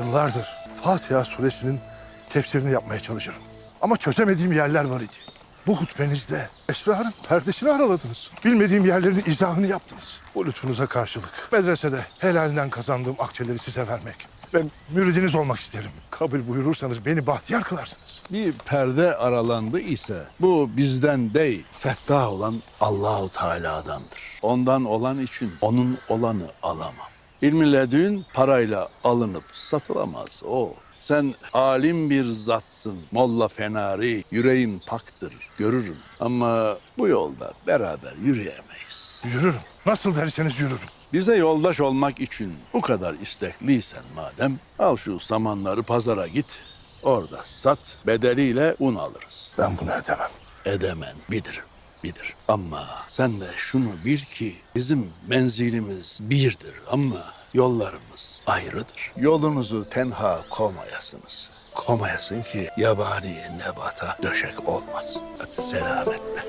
Yıllardır Fatiha suresinin tefsirini yapmaya çalışırım. Ama çözemediğim yerler var idi. Bu hutbenizde esrarın perdesini araladınız. Bilmediğim yerlerin izahını yaptınız. Bu lütfunuza karşılık medresede helalinden kazandığım akçeleri size vermek ve müridiniz olmak isterim. Kabul buyurursanız beni bahtiyar kılarsınız. Bir perde aralandı ise bu bizden değil, fettah olan Allahu Teala'dandır. Ondan olan için onun olanı alamam. İlmi ledün parayla alınıp satılamaz o. Sen alim bir zatsın, molla fenari, yüreğin paktır, görürüm. Ama bu yolda beraber yürüyemeyiz. Yürürüm. Nasıl derseniz yürürüm. Bize yoldaş olmak için bu kadar istekliysen madem, al şu samanları pazara git, orada sat, bedeliyle un alırız. Ben bunu edemem. Edemen bilirim, bilir. Ama sen de şunu bil ki bizim menzilimiz birdir ama yollarımız ayrıdır. Yolunuzu tenha komayasınız. Komayasın ki yabani nebata döşek olmaz. Hadi selametle.